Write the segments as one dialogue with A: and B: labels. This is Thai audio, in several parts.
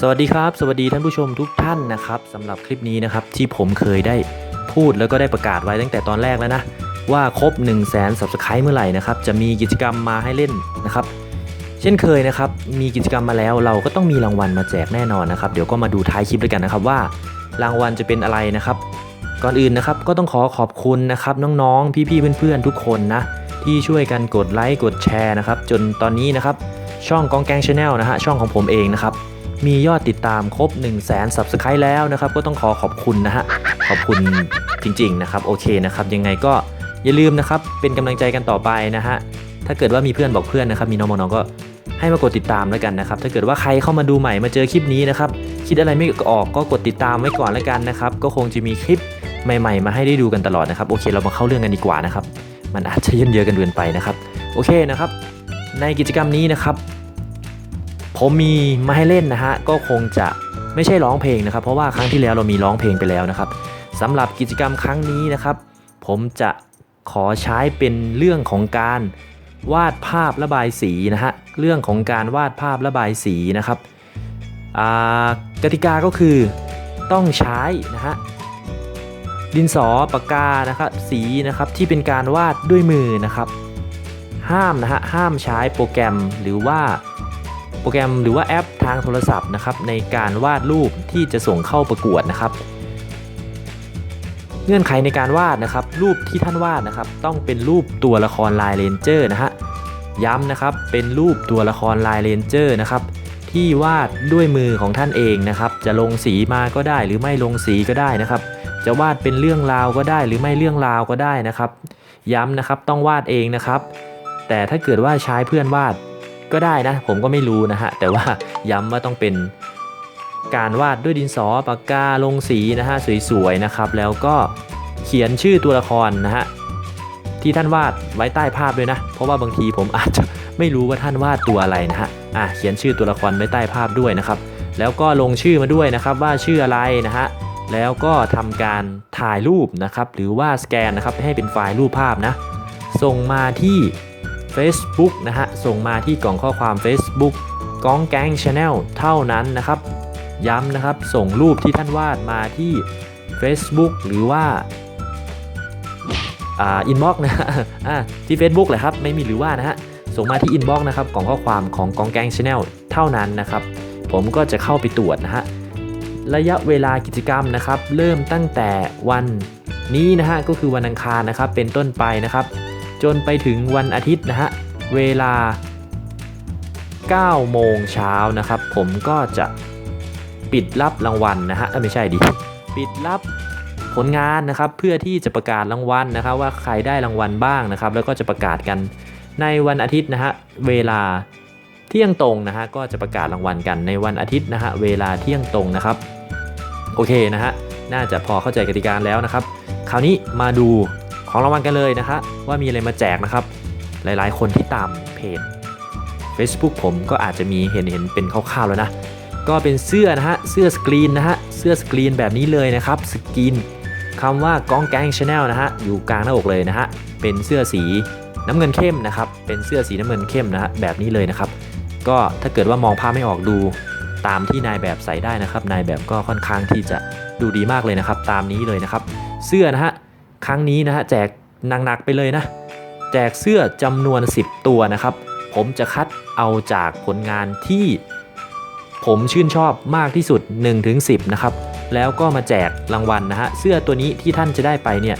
A: สวัสดีครับ สวัสดีท่านผู้ชมทุกท่านนะครับสำหรับคลิปนี้นะครับที่ผมเคยได้พูดแล้วก็ได้ประกาศไว้ตั้งแต่ตอนแรกแล้วนะ ว่าครบ 1 0 0 0 0แสน subscribe เมื่อไหร่นะครับจะมีกิจกรรมมาให้เล่นนะครับ เช่นเคยนะครับมีกิจกรรมมาแล้วเราก็ต้องมีรางวัลมาแจกแน่นอนนะครับ เดี๋ยวก็มาดูท้ายคลิปด้วยกันนะครับว่ารางวัลจะเป็นอะไรนะครับ ก่อนอื่นนะครับก็ต้องขอขอบคุณนะครับน้องๆ พี่ๆเพื่อนๆทุกคนนะที่ช่วยกันกดไลค์กดแชร์นะครับจนตอนนี้นะครับช่องกองแกงชาแนลนะฮะช่องของผมเองนะครับ มียอดติดตามครบ 1 0 0 0 0แสน Subscribe แล้วนะครับ ก็ต้องขอขอบคุณนะฮะ ขอบคุณจริงๆนะครับ โอเคนะครับ ยังไงก็อย่าลืมนะครับ เป็นกำลังใจกันต่อไปนะฮะ ถ้าเกิดว่ามีเพื่อนบอกเพื่อนนะครับ มีน้องๆก็ให้มากดติดตามแล้วกันนะครับ ถ้าเกิดว่าใครเข้ามาดูใหม่มาเจอคลิปนี้นะครับ คิดอะไรไม่ออกก็กดติดตามไว้ก่อนแล้วกันนะครับ ก็คงจะมีคลิปใหม่ ๆ มาให้ได้ดูกันตลอดนะครับ โอเค เรามาเข้าเรื่องกันดีกว่านะครับ มันอาจจะเยินเยอะกันเกินไปนะครับ โอเคนะครับ ในกิจกรรมนี้นะครับ ผมมีมาให้เล่นนะฮะก็คงจะไม่ใช่ร้องเพลงนะครับ เพราะว่าครั้งที่แล้วเรามีร้องเพลงไปแล้วนะครับสำหรับกิจกรรมครั้งนี้นะครับ ผมจะขอใช้เป็นเรื่องของการวาดภาพระบายสีนะฮะเรื่องของการวาดภาพระบายสีนะครับกติกาก็คือต้องใช้นะฮะดินสอปากกานะครับสีนะครับที่เป็นการวาดด้วยมือนะครับ ห้ามนะฮะห้ามใช้โปรแกรมหรือว่า โปรแกรมหรือว่าแอปทางโทรศัพท์นะครับในการวาดรูปที่จะส่งเข้าประกวดนะครับ เงื่อนไขในการวาดนะครับ รูปที่ท่านวาดนะครับ ต้องเป็นรูปตัวละครลายเลนเจอร์นะฮะย้ำนะครับเป็นรูปตัวละครลายเลนเจอร์นะครับที่วาดด้วยมือของท่านเองนะครับ จะลงสีมาก็ได้หรือไม่ลงสีก็ได้นะครับ จะวาดเป็นเรื่องราวก็ได้หรือไม่เรื่องราวก็ได้นะครับ ย้ำนะครับต้องวาดเองนะครับ แต่ถ้าเกิดว่าใช้เพื่อนวาด ก็ได้นะ ผมก็ไม่รู้นะฮะ แต่ว่าย้ำว่าต้องเป็นการวาดด้วยดินสอปากกาลงสีนะฮะสวยๆนะครับ แล้วก็เขียนชื่อตัวละครนะฮะที่ท่านวาดไว้ใต้ภาพด้วยนะ เพราะว่าบางทีผมอาจจะไม่รู้ว่าท่านวาดตัวอะไรนะฮะอะเขียนชื่อตัวละครไว้ใต้ภาพด้วยนะครับ แล้วก็ลงชื่อมาด้วยนะครับว่าชื่ออะไรนะฮะแล้วก็ทำการถ่ายรูปนะครับ หรือว่าสแกนนะครับให้เป็นไฟล์รูปภาพนะ ส่งมาที่ Facebook นะฮะ ส่งมาที่กล่องข้อความ Facebook ก้องแก๊งชาแนลเท่านั้นนะครับ ย้ำนะครับ ส่งรูปที่ท่านวาดมาที่ Facebook หรือว่าอ่าอินบ็อกนะฮะที่ Facebook แหละครับ ไม่มีหรือว่านะฮะ ส่งมาที่อินบ็อกนะครับกล่องข้อความของกองแกงชาแนลเท่านั้นนะครับ ผมก็จะเข้าไปตรวจนะฮะ ระยะเวลากิจกรรมนะครับ เริ่มตั้งแต่วันนี้นะฮะ ก็คือวันอังคารนะครับ เป็นต้นไปนะครับ จนไปถึงวันอาทิตย์นะฮะ เวลา 9 โมงเช้านะครับ ผมก็จะปิดรับรางวัลนะฮะเอ้ยไม่ใช่ดิ ปิดรับผลงานนะครับ เพื่อที่จะประกาศรางวัลนะครับ ว่าใครได้รางวัลบ้างนะครับ แล้วก็จะประกาศกันในวันอาทิตย์นะฮะเวลาเที่ยงตรงนะฮะก็จะประกาศรางวัลกันในวันอาทิตย์นะฮะเวลาเที่ยงตรงนะครับโอเคนะฮะน่าจะพอเข้าใจกติกาแล้วนะครับ คราวนี้มาดู ของรางวัลกันเลยนะฮะว่ามีอะไรมาแจกนะครับ หลายๆ คนที่ตามเพจ Facebook ผมก็อาจจะมีเห็นเห็นเป็นคร่าวๆแล้วนะ ก็เป็นเสื้อนะฮะเสื้อสกรีนนะฮะเสื้อสกรีนแบบนี้เลยนะครับสกรีนคำว่ากองแกงชาแนลนะฮะอยู่กลางหน้าอกเลยนะฮะเป็นเสื้อสีน้ำเงินเข้มนะครับเป็นเสื้อสีน้ำเงินเข้มนะฮะแบบนี้เลยนะครับ ก็ถ้าเกิดว่ามองภาพไม่ออกดูตามที่นายแบบใส่ได้นะครับ นายแบบก็ค่อนข้างที่จะดูดีมากเลยนะครับ ตามนี้เลยนะครับ เสื้อนะฮะ ครั้งนี้นะฮะแจกหนักๆไปเลยนะ แจกเสื้อจำนวน 10 ตัวนะครับ ผมจะคัดเอาจากผลงานที่ ผมชื่นชอบมากที่สุด 1-10 นะครับ แล้วก็มาแจกรางวัลนะฮะเสื้อตัวนี้ที่ท่านจะได้ไปเนี่ย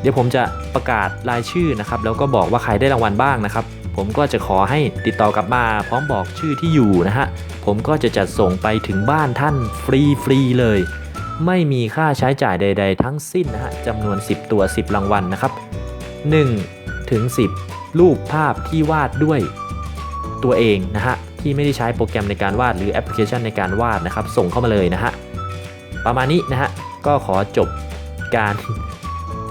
A: เดี๋ยวผมจะประกาศรายชื่อนะครับ แล้วก็บอกว่าใครได้รางวัลบ้างนะครับผมก็จะขอให้ติดต่อกลับมาพร้อมบอกชื่อที่อยู่นะฮะ ผมก็จะจัดส่งไปถึงบ้านท่านฟรีฟรีๆเลย ไม่มีค่าใช้จ่ายใด ๆ ทั้งสิ้นนะฮะจำนวน 10 ตัว 10 รางวัลนะครับ1ถึง10 รูปภาพที่วาดด้วยตัวเองนะฮะที่ไม่ได้ใช้โปรแกรมในการวาดหรือแอปพลิเคชันในการวาดนะครับ ส่งเข้ามาเลยนะฮะประมาณนี้นะฮะก็ขอจบการ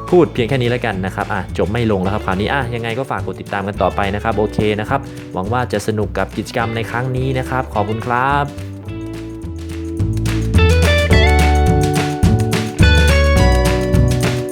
A: พูดเพียงแค่นี้แล้วกันนะครับอะจบไม่ลงแล้วครับคราวนี้อะยังไงก็ฝากกดติดตามกันต่อไปนะครับโอเคนะครับหวังว่าจะสนุกกับกิจกรรมในครั้งนี้นะครับ ขอบคุณครับ